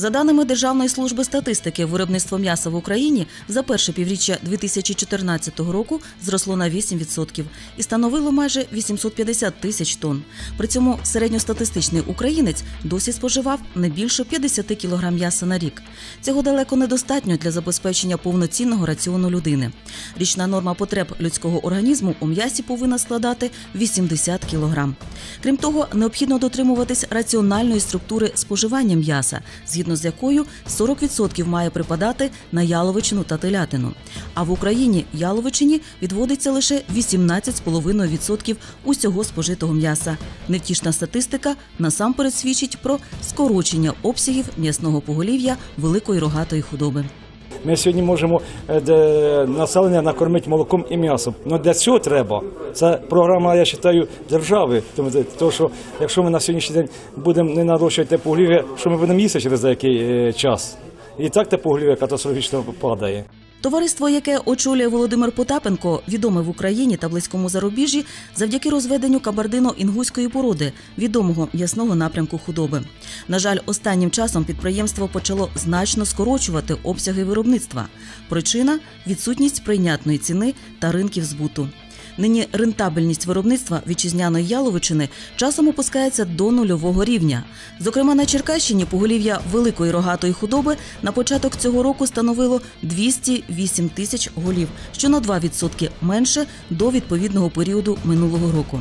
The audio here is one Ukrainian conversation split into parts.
За даними Державної служби статистики, виробництво м'яса в Україні за перше півріччя 2014 року зросло на 8% і становило майже 850 тисяч тонн. При цьому середньостатистичний українець досі споживав не більше 50 кг м'яса на рік. Цього далеко недостатньо для забезпечення повноцінного раціону людини. Річна норма потреб людського організму у м'ясі повинна складати 80 кг. Крім того, необхідно дотримуватись раціональної структури споживання м'яса, згідно з якою 40% має припадати на яловичину та телятину. А в Україні яловичині відводиться лише 18,5% усього спожитого м'яса. Невтішна статистика насамперед свідчить про скорочення обсягів м'ясного поголів'я великої рогатої худоби. Ми сьогодні можемо е, населення накормити молоком і м'ясом. Ну для цього треба. Це програма, я вважаю, держави. Тому що якщо ми на сьогоднішній день будемо не нарощувати теплоглів'я, що ми будемо їсти через деякий е, час. І так те поголів'я катастрофічно падає. Товариство, яке очолює Володимир Потапенко, відоме в Україні та близькому зарубіжжі завдяки розведенню кабардино-інгуської породи, відомого м'ясного напрямку худоби. На жаль, останнім часом підприємство почало значно скорочувати обсяги виробництва. Причина відсутність прийнятної ціни та ринків збуту. Нині рентабельність виробництва вітчизняної яловичини часом опускається до нульового рівня. Зокрема, на Черкащині поголів'я великої рогатої худоби на початок цього року становило 208 тисяч голів, що на 2% менше до відповідного періоду минулого року.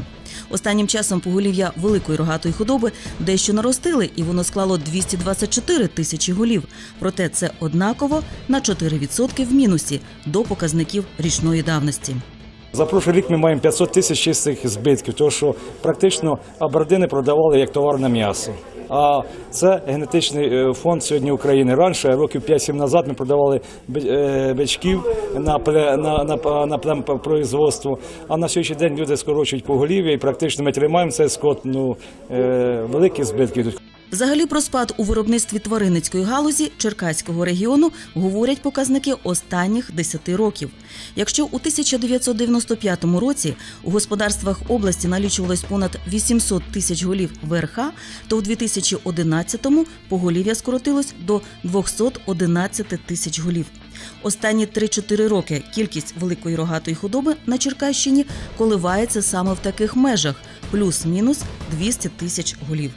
Останнім часом поголів'я великої рогатої худоби дещо наростили, і воно склало 224 тисячі голів. Проте це однаково на 4% в мінусі до показників річної давності. За прошлий рік ми маємо 500 тисяч чистих збитків, тому що практично абердини продавали як товарне м'ясо. А це генетичний е, фонд сьогодні України. Раніше, років 5-7 назад, ми продавали е, бичків на, на, на, на племпроизводство. А на сьогоднішній день люди скорочують поголів'я і практично ми тримаємо цей скот. Ну, е, великі збитки йдуть. Взагалі про спад у виробництві тваринницької галузі Черкаського регіону говорять показники останніх 10 років. Якщо у 1995 році у господарствах області налічувалось понад 800 тисяч голів ВРХ, то у 2011-му поголів'я скоротилось до 211 тисяч голів. Останні 3-4 роки кількість великої рогатої худоби на Черкащині коливається саме в таких межах плюс-мінус 200 тисяч голів.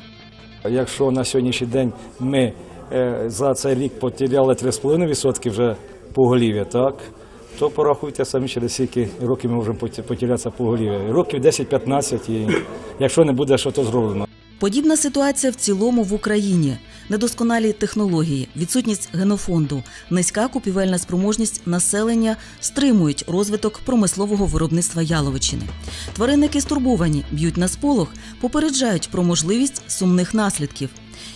Якщо на сьогоднішній день ми е, за цей рік потеряли 3,5% вже поголів'я, так, то порахуйте самі через скільки років ми можемо потерятися поголів'я. Років 10-15, і якщо не буде, що то зроблено. Подібна ситуація в цілому в Україні. Недосконалі технології, відсутність генофонду, низька купівельна спроможність населення стримують розвиток промислового виробництва яловичини. Тваринники стурбовані, б'ють на сполох, попереджають про можливість сумних наслідків.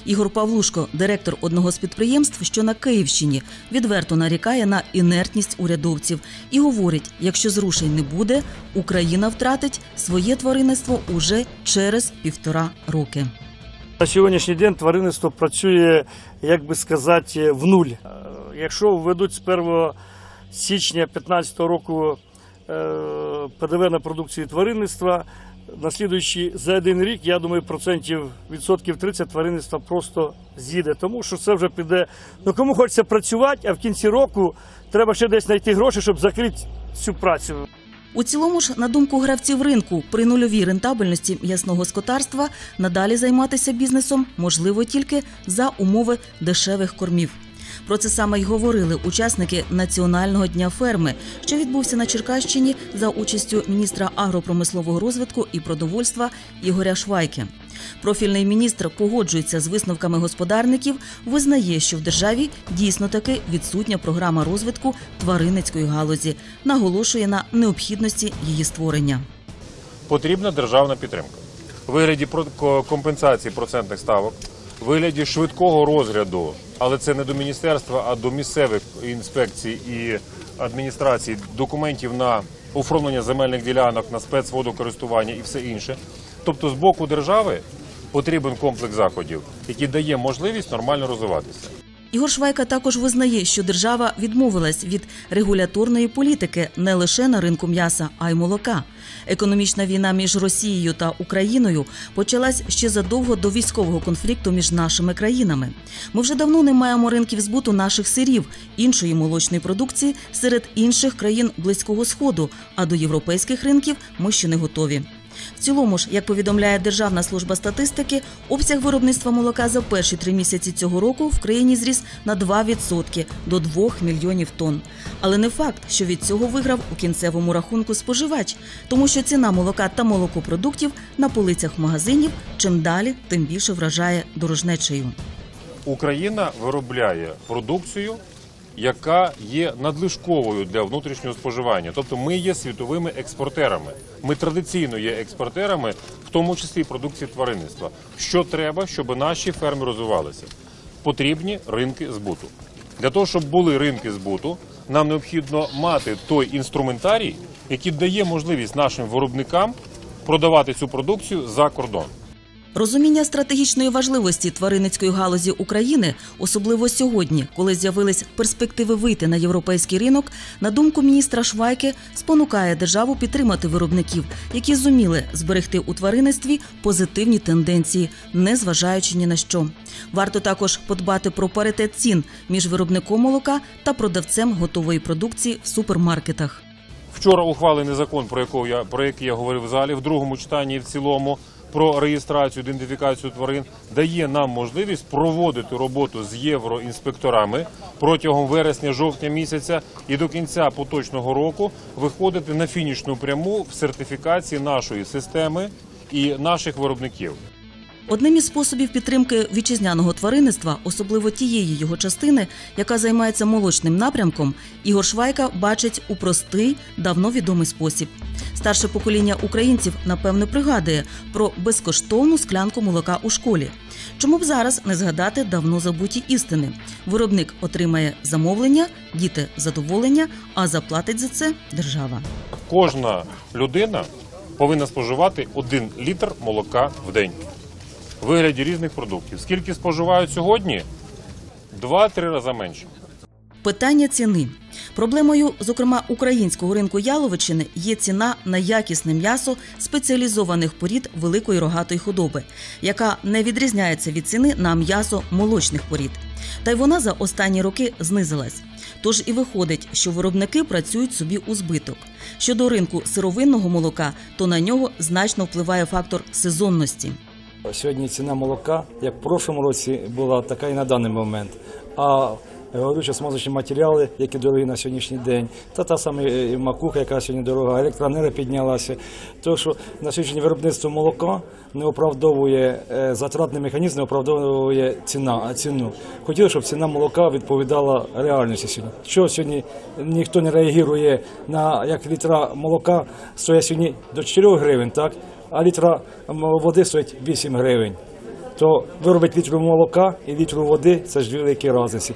Ігор Павлушко, директор одного з підприємств, що на Київщині, відверто нарікає на інертність урядовців і говорить: якщо зрушень не буде, Україна втратить своє тваринництво уже через півтора роки. На сьогоднішній день тваринництво працює, як би сказати, в нуль. Е, Якщо введуть з 1 січня 2015 року е, ПДВ на продукцію тваринництва, наслідуючи за один рік, я думаю, процентів відсотків 30 тваринництва просто з'їде. Тому що це вже піде. Ну кому хочеться працювати, а в кінці року треба ще десь знайти гроші, щоб закрити цю працю. У цілому ж, на думку гравців ринку, при нульовій рентабельності м'ясного скотарства надалі займатися бізнесом можливо тільки за умови дешевих кормів. Про це саме й говорили учасники Національного дня ферми, що відбувся на Черкащині за участю міністра агропромислового розвитку і продовольства Ігоря Швайки. Профільний міністр погоджується з висновками господарників, визнає, що в державі дійсно таки відсутня програма розвитку тваринницької галузі, наголошує на необхідності її створення. потрібна державна підтримка у вигляді компенсації процентних ставок, у вигляді швидкого розгляду, але це не до міністерства, а до місцевих інспекцій і адміністрацій документів на оформлення земельних ділянок, на спецводокористування і все інше. Тобто, з боку держави потрібен комплекс заходів, який дає можливість нормально розвиватися. Ігор Швайка також визнає, що держава відмовилась від регуляторної політики не лише на ринку м'яса, а й молока. Економічна війна між Росією та Україною почалась ще задовго до військового конфлікту між нашими країнами. Ми вже давно не маємо ринків збуту наших сирів, іншої молочної продукції серед інших країн Близького Сходу, а до європейських ринків ми ще не готові. В цілому ж, як повідомляє Державна служба статистики, обсяг виробництва молока за перші три місяці цього року в країні зріс на 2% до 2 мільйонів тонн. Але не факт, що від цього виграв у кінцевому рахунку споживач, тому що ціна молока та молокопродуктів на полицях магазинів чим далі, тим більше вражає дорожнечею. Україна виробляє продукцію, яка є надлишковою для внутрішнього споживання. Тобто ми є світовими експортерами. Ми традиційно є експортерами, в тому числі і продукції тваринництва. Що треба, щоб наші ферми розвивалися? Потрібні ринки збуту. Для того, щоб були ринки збуту, нам необхідно мати той інструментарій, який дає можливість нашим виробникам продавати цю продукцію за кордон. Розуміння стратегічної важливості тваринницької галузі України, особливо сьогодні, коли з'явились перспективи вийти на європейський ринок, на думку міністра Швайки, спонукає державу підтримати виробників, які зуміли зберегти у тваринництві позитивні тенденції, не зважаючи ні на що. Варто також подбати про паритет цін між виробником молока та продавцем готової продукції в супермаркетах. Вчора ухвалений закон, про якого я про який я говорив в залі, в другому читанні і в цілому про реєстрацію, ідентифікацію тварин, дає нам можливість проводити роботу з євроінспекторами протягом вересня-жовтня місяця і до кінця поточного року виходити на фінішну пряму в сертифікації нашої системи і наших виробників. Одним із способів підтримки вітчизняного тваринництва, особливо тієї його частини, яка займається молочним напрямком, Ігор Швайка бачить у простий, давно відомий спосіб. Старше покоління українців напевно пригадує про безкоштовну склянку молока у школі. Чому б зараз не згадати давно забуті істини? Виробник отримає замовлення, діти задоволення, а заплатить за це держава. Кожна людина повинна споживати один літр молока в день вигляді різних продуктів. Скільки споживають сьогодні? Два-три рази менше. Питання ціни. Проблемою, зокрема, українського ринку яловичини є ціна на якісне м'ясо спеціалізованих порід великої рогатої худоби, яка не відрізняється від ціни на м'ясо молочних порід. Та й вона за останні роки знизилась. Тож і виходить, що виробники працюють собі у збиток. Щодо ринку сировинного молока, то на нього значно впливає фактор сезонності. Сьогодні ціна молока, як в прошлому році, була така і на даний момент. А горючі смазочні матеріали, які дорогі на сьогоднішній день, та та сама е, макуха, яка сьогодні дорога, електроенергія піднялася. Тому що на сьогодні виробництво молока не оправдовує е, затратний механізм, не оправдовує ціна, ціну. Хотіли, щоб ціна молока відповідала реальності сьогодні. Що сьогодні ніхто не реагує на як літра молока стоїть сьогодні до 4 гривень, так? А літра води стоїть 8 гривень. То виробить літру молока і літру води це ж дві великі різниці.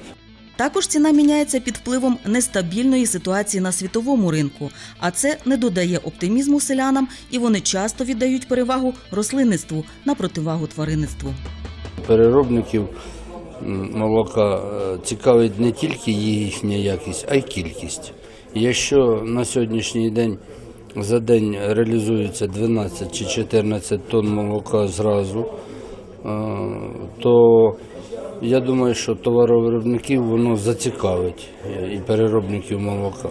Також ціна міняється під впливом нестабільної ситуації на світовому ринку, а це не додає оптимізму селянам, і вони часто віддають перевагу рослинництву на противагу тваринництву. переробників молока е, цікавить не тільки їхня якість, а й кількість. Якщо на сьогоднішній день за день реалізується 12 чи 14 тонн молока зразу, е, то я думаю, що товаровиробників воно зацікавить е, і переробників молока.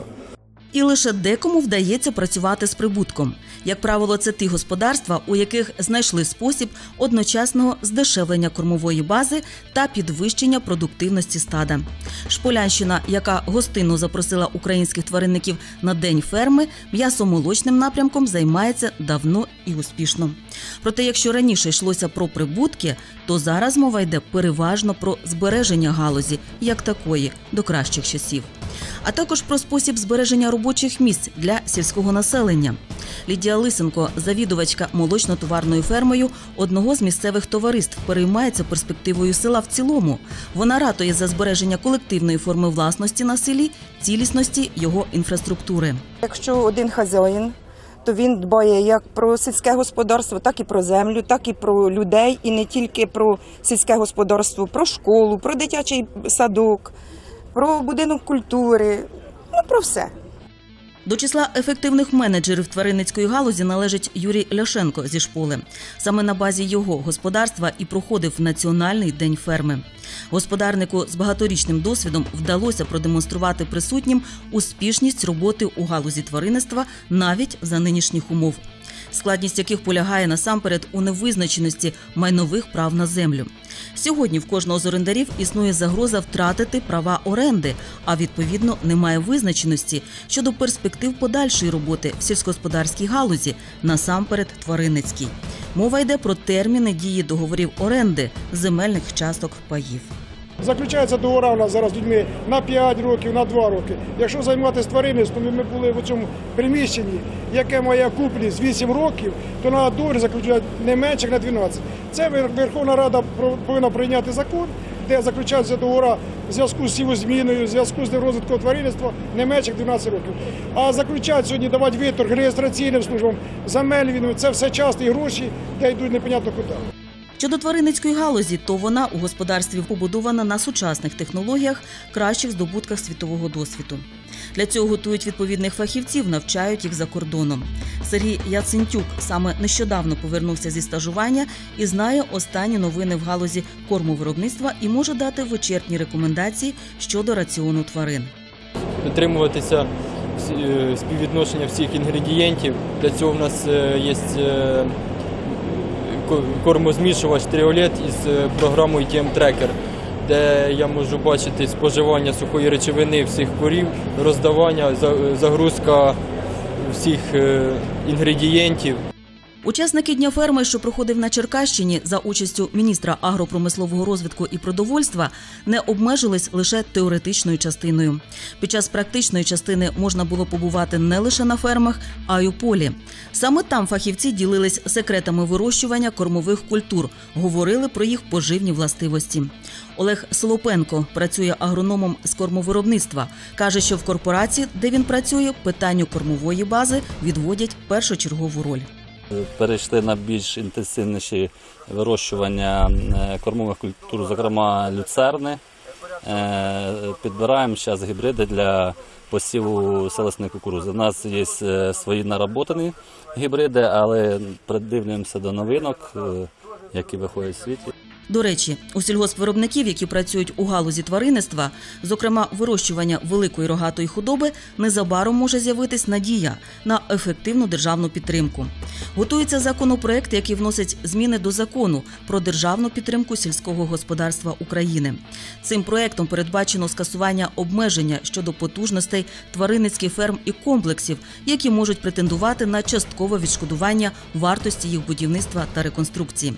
І лише декому вдається працювати з прибутком. Як правило, це ті господарства, у яких знайшли спосіб одночасного здешевлення кормової бази та підвищення продуктивності стада. Шполянщина, яка гостинно запросила українських тваринників на день ферми, м'ясомолочним напрямком займається давно і успішно. Проте, якщо раніше йшлося про прибутки, то зараз мова йде переважно про збереження галузі як такої до кращих часів а також про спосіб збереження робочих місць для сільського населення. Лідія Лисенко, завідувачка молочно-товарною фермою одного з місцевих товариств, переймається перспективою села в цілому. Вона ратує за збереження колективної форми власності на селі, цілісності його інфраструктури. Якщо один хазяїн то він дбає як про сільське господарство, так і про землю, так і про людей, і не тільки про сільське господарство, про школу, про дитячий садок, про будинок культури, ну про все. До числа ефективних менеджерів тваринницької галузі належить Юрій Ляшенко зі шполи. Саме на базі його господарства і проходив Національний день ферми. Господарнику з багаторічним досвідом вдалося продемонструвати присутнім успішність роботи у галузі тваринництва навіть за нинішніх умов. Складність яких полягає насамперед у невизначеності майнових прав на землю. Сьогодні в кожного з орендарів існує загроза втратити права оренди, а відповідно немає визначеності щодо перспектив подальшої роботи в сільськогосподарській галузі, насамперед тваринницькій. Мова йде про терміни дії договорів оренди земельних часток паїв. Заключаються договори у нас зараз з людьми на 5 років, на 2 роки. Якщо займатися тваринництвом, ми були в цьому приміщенні, яке має куплі з 8 років, то на договір заключають не менше, як на 12. Це Верховна Рада повинна прийняти закон, де заключаються договори в зв'язку з сівозміною, в зв'язку з розвитком тваринництва не менше як 12 років. А заключають сьогодні давати виторг реєстраційним службам, земельним, це все часто і гроші, де йдуть непонятно куди. Щодо тваринницької галузі, то вона у господарстві побудована на сучасних технологіях, кращих здобутках світового досвіду. Для цього готують відповідних фахівців, навчають їх за кордоном. Сергій Яцентюк саме нещодавно повернувся зі стажування і знає останні новини в галузі кормовиробництва і може дати вичерпні рекомендації щодо раціону тварин. дотримуватися е, співвідношення всіх інгредієнтів. Для цього в нас е, є е, кормозмішувач Тріолет із е, програмою TM Tracker, де я можу бачити споживання сухої речовини всіх корів, роздавання, загрузка всіх е, інгредієнтів. Учасники дня ферми, що проходив на Черкащині за участю міністра агропромислового розвитку і продовольства, не обмежились лише теоретичною частиною. Під час практичної частини можна було побувати не лише на фермах, а й у полі. Саме там фахівці ділились секретами вирощування кормових культур, говорили про їх поживні властивості. Олег Солопенко працює агрономом з кормовиробництва. каже, що в корпорації, де він працює, питанню кормової бази відводять першочергову роль. Перейшли на більш інтенсивніші вирощування е, кормових культур, зокрема люцерни. Е, Підбираємо зараз гібриди для посіву селесної кукурузи. У нас є е, свої наработані гібриди, але придивлюємося до новинок, які виходять в світі. До речі, у сільгоспвиробників, які працюють у галузі тваринництва, зокрема вирощування великої рогатої худоби, незабаром може з'явитись надія на ефективну державну підтримку. Готується законопроект, який вносить зміни до закону про державну підтримку сільського господарства України. Цим проектом передбачено скасування обмеження щодо потужностей тваринницьких ферм і комплексів, які можуть претендувати на часткове відшкодування вартості їх будівництва та реконструкції.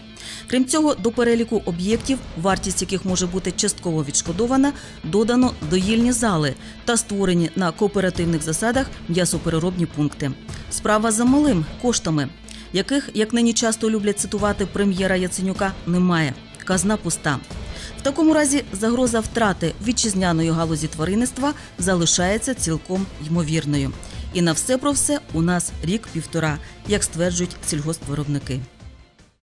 Крім цього, до переліку об'єктів, вартість яких може бути частково відшкодована, додано доїльні зали та створені на кооперативних засадах м'ясопереробні пункти. Справа за малим коштами, яких, як нині часто люблять цитувати прем'єра Яценюка, немає. Казна пуста. В такому разі загроза втрати вітчизняної галузі тваринництва залишається цілком ймовірною. І на все про все у нас рік-півтора, як стверджують сільгоспвиробники.